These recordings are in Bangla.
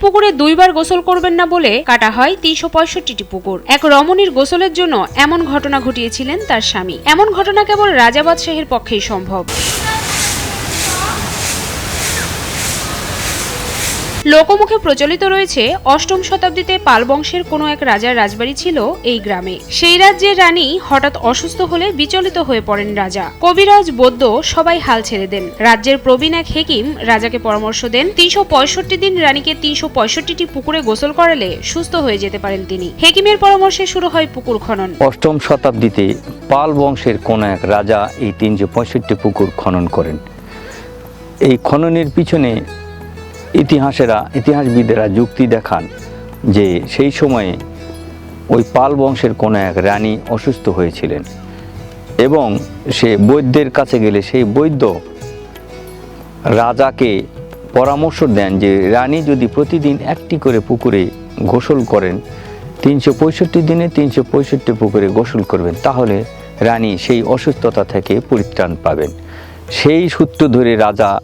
পুকুরে দুইবার গোসল করবেন না বলে কাটা হয় তিনশো পঁয়ষট্টিটি পুকুর। এক রমণীর গোসলের জন্য এমন ঘটনা ঘটিয়েছিলেন তার স্বামী। এমন ঘটনা কেবল রাজাবাদ বাদশাহের পক্ষেই সম্ভব। লোকমুখে প্রচলিত রয়েছে অষ্টম শতাব্দীতে পাল বংশের কোনো এক রাজার রাজবাড়ি ছিল এই গ্রামে। সেই রাজ্যের রানী হঠাৎ অসুস্থ হলে বিচলিত হয়ে পড়েন রাজা। কবিরাজ, বৌদ্ধ সবাই হাল ছেড়ে দেন। রাজ্যের প্রবীণ এক হেকিম রাজাকে পরামর্শ দেন, তিনশো পঁয়ষট্টি দিন রানীকে তিনশো পঁয়ষট্টিটি পুকুরে গোসল করালে সুস্থ হয়ে যেতে পারেন তিনি। হেকিমের পরামর্শে শুরু হয় পুকুর খনন। অষ্টম শতাব্দীতে পাল বংশের কোন এক রাজা এই তিনশো পঁয়ষট্টি পুকুর খনন করেন। এই খননের পিছনে ইতিহাসেরা, ইতিহাসবিদেরা যুক্তি দেখান যে সেই সময়ে ওই পাল বংশের কোনো এক রানী অসুস্থ হয়েছিলেন এবং সে বৈদ্যের কাছে গেলে সেই বৈদ্য রাজাকে পরামর্শ দেন যে, রানী যদি প্রতিদিন একটি করে পুকুরে গোসল করেন, তিনশো পঁয়ষট্টি দিনে তিনশো পঁয়ষট্টি পুকুরে গোসল করবেন, তাহলে রানী সেই অসুস্থতা থেকে পরিত্রাণ পাবেন। সেই সূত্র ধরে রাজা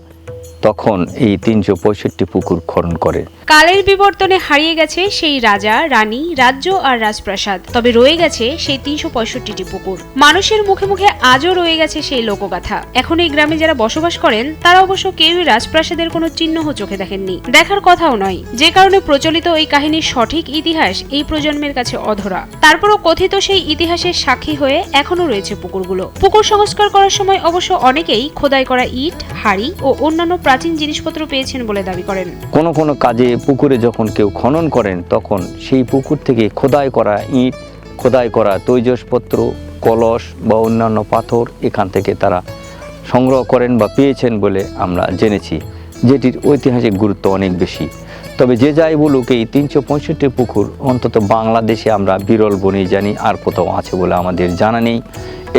তখন এই তিনশো পঁয়ষট্টি পুকুর খনন করেন কালের বিবর্তনে হারিয়ে গেছে সেই রাজা, রানী, রাজ্য আর রাজপ্রাসাদ। তবে রয়ে গেছে সেই তিনশো পঁয়ষট্টিটি পুকুর। মানুষের মুখে মুখে আজও রয়ে গেছে সেই লোকগাথা। এখন এই গ্রামে যারা বসবাস করেন, তারা অবশ্য কেউই রাজপ্রাসাদের কোনো চিহ্ন চোখে দেখেননি। দেখার কথাও নয়। যে কারণে প্রচলিত এই কাহিনীর সঠিক ইতিহাস এই প্রজন্মের কাছে অধরা। তারপরও কথিত সেই ইতিহাসের সাক্ষী হয়ে এখনও রয়েছে পুকুরগুলো। পুকুর সংস্কার করার সময় অবশ্য অনেকেই খোদাই করা ইট, হাড়ি ও অন্যান্য প্রাচীন জিনিসপত্র পেয়েছেন বলে দাবি করেন। কোনো কোনো কাজে পুকুরে যখন কেউ খনন করেন, তখন সেই পুকুর থেকে খোদাই করা ইট, খোদাই করা তৈজসপত্র, কলস বা অন্যান্য পাথর এখান থেকে তারা সংগ্রহ করেন বা পেয়েছেন বলে আমরা জেনেছি, যেটির ঐতিহাসিক গুরুত্ব অনেক বেশি। তবে যে যাই বলুক, এই তিনশো পঁয়ষট্টি পুকুর অন্তত বাংলাদেশে আমরা বিরল বনেই জানি, আর কোথাও আছে বলে আমাদের জানা নেই।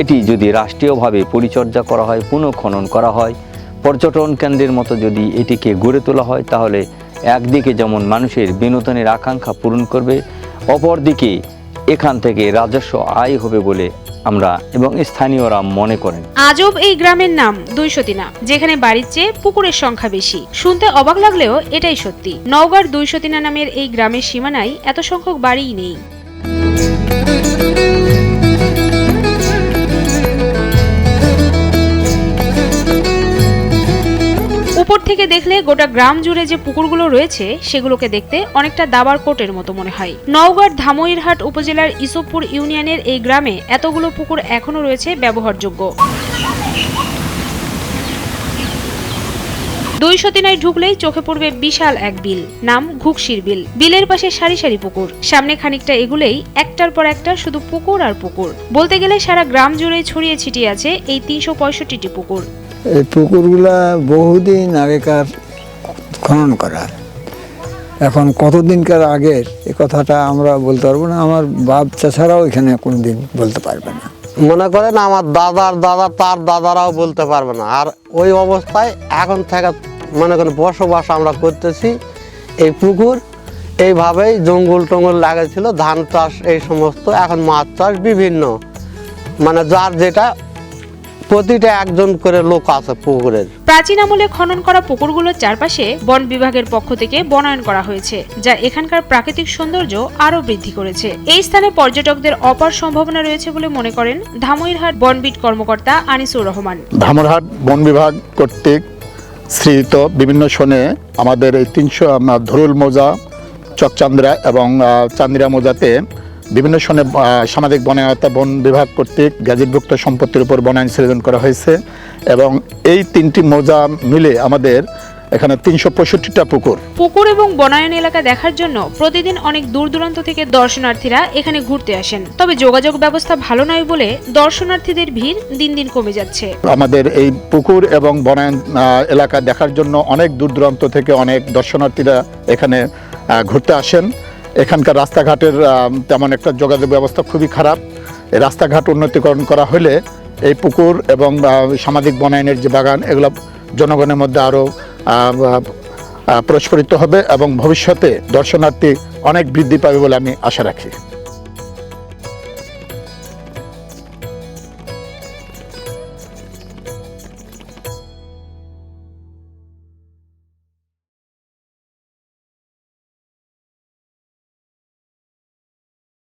এটি যদি রাষ্ট্রীয়ভাবে পরিচর্যা করা হয়, পুনঃখনন করা হয়, পর্যটন কেন্দ্রের মতো যদি এটিকে গড়ে তোলা হয়, তাহলে একদিকে যেমন মানুষের বিনোদনের আকাঙ্ক্ষা পূরণ করবে, অপরদিকে এখান থেকে রাজস্ব আয় হবে বলে আমরা এবং স্থানীয়রা মনে করেন। আজব এই গ্রামের নাম দুইশতিনা যেখানে বাড়ির চেয়ে পুকুরের সংখ্যা বেশি। শুনতে অবাক লাগলেও এটাই সত্যি। নওগাঁর দুইশতিনা নামের এই গ্রামের সীমানায় এত সংখ্যক বাড়িই নেই। উপর থেকে দেখলে গোটা গ্রাম জুড়ে যে পুকুরগুলো রয়েছে, সেগুলোকে দেখতে অনেকটা দাবার কোটের মতো মনে হয়। নওগাঁর ধামইরহাট উপজেলার ইসবপুর ইউনিয়নের এই গ্রামে এতগুলো পুকুর এখনও রয়েছে ব্যবহারযোগ্য। দুই সতিনায় ঢুকলেই চোখে পড়বে বিশাল এক বিল, নাম ঘুকশির বিল। বিলের পাশে সারি সারি পুকুর। সামনে খানিকটা এগুলেই একটার পর একটা শুধু পুকুর আর পুকুর। বলতে গেলে সারা গ্রাম জুড়ে ছড়িয়ে ছিটিয়ে আছে এই তিনশো পঁয়ষট্টিটি পুকুর। এই পুকুরগুলা বহুদিন আগেকার খনন করা এখন কতদিনকার আগের, এ কথাটা আমরা বলতে পারব না। আমার বাপ চাচারাও এখানে কোনোদিন বলতে পারবে না। মনে করেন আমার দাদার দাদা, তার দাদারাও বলতে পারবে না। আর ওই অবস্থায় এখন থেকে মনে করেন বসবাস আমরা করতেছি এই পুকুর। এইভাবেই জঙ্গল টঙ্গল লাগেছিল ধান চাষ এই সমস্ত। এখন মাছ চাষ বিভিন্ন। মানে যার যেটা প্রতিটা একজন করে লোক আছে পুকুরের প্রাচীন আমলে খনন করা পুকুরগুলোর চারপাশে বন বিভাগের পক্ষ থেকে বনায়ন করা হয়েছে যা এখানকার প্রাকৃতিক সৌন্দর্য আরও বৃদ্ধি করেছে। এই স্থানে পর্যটকদের অপার সম্ভাবনা রয়েছে বলে মনে করেন ধামইরহাট বনবিট কর্মকর্তা আনিসুর রহমান। ধামরহাট বন বিভাগ কর্তৃক সৃজিত বিভিন্ন সনে আমাদের এই তিনশো ধরুল মোজা চকচান্দ্রা এবং আহ, চান্দিরা মোজাতে বিভিন্ন সনে সামাজিক বনায়তা বন বিভাগ কর্তৃক গ্যাজেটভুক্ত সম্পত্তির উপর বনায়ন সৃজন করা হয়েছে এবং এই তিনটি মোজা মিলে আমাদের এখানে তিনশো পঁয়ষট্টিটা পুকুর। পুকুর এবং বনায়ন এলাকা দেখার জন্য প্রতিদিন অনেক দূর দূরান্ত থেকে দর্শনার্থীরা এখানে ঘুরতে আসেন। তবে যোগাযোগ ব্যবস্থা ভালো নয় বলে দর্শনার্থীদের ভিড় দিন দিন কমে যাচ্ছে। আমাদের এই পুকুর এবং বনায়ন এলাকা দেখার জন্য অনেক দূর দূরান্ত থেকে অনেক দর্শনার্থীরা এখানে ঘুরতে আসেন। এখানকার রাস্তাঘাটের তেমন একটা যোগাযোগ ব্যবস্থা খুবই খারাপ। এই রাস্তাঘাট উন্নতিকরণ করা হলে এই পুকুর এবং সামাজিক বনায়নের যে বাগান, এগুলো জনগণের মধ্যে আরও প্রস্ফুরিত হবে এবং ভবিষ্যতে দর্শনার্থী অনেক বৃদ্ধি পাবে বলে আমি আশা রাখি।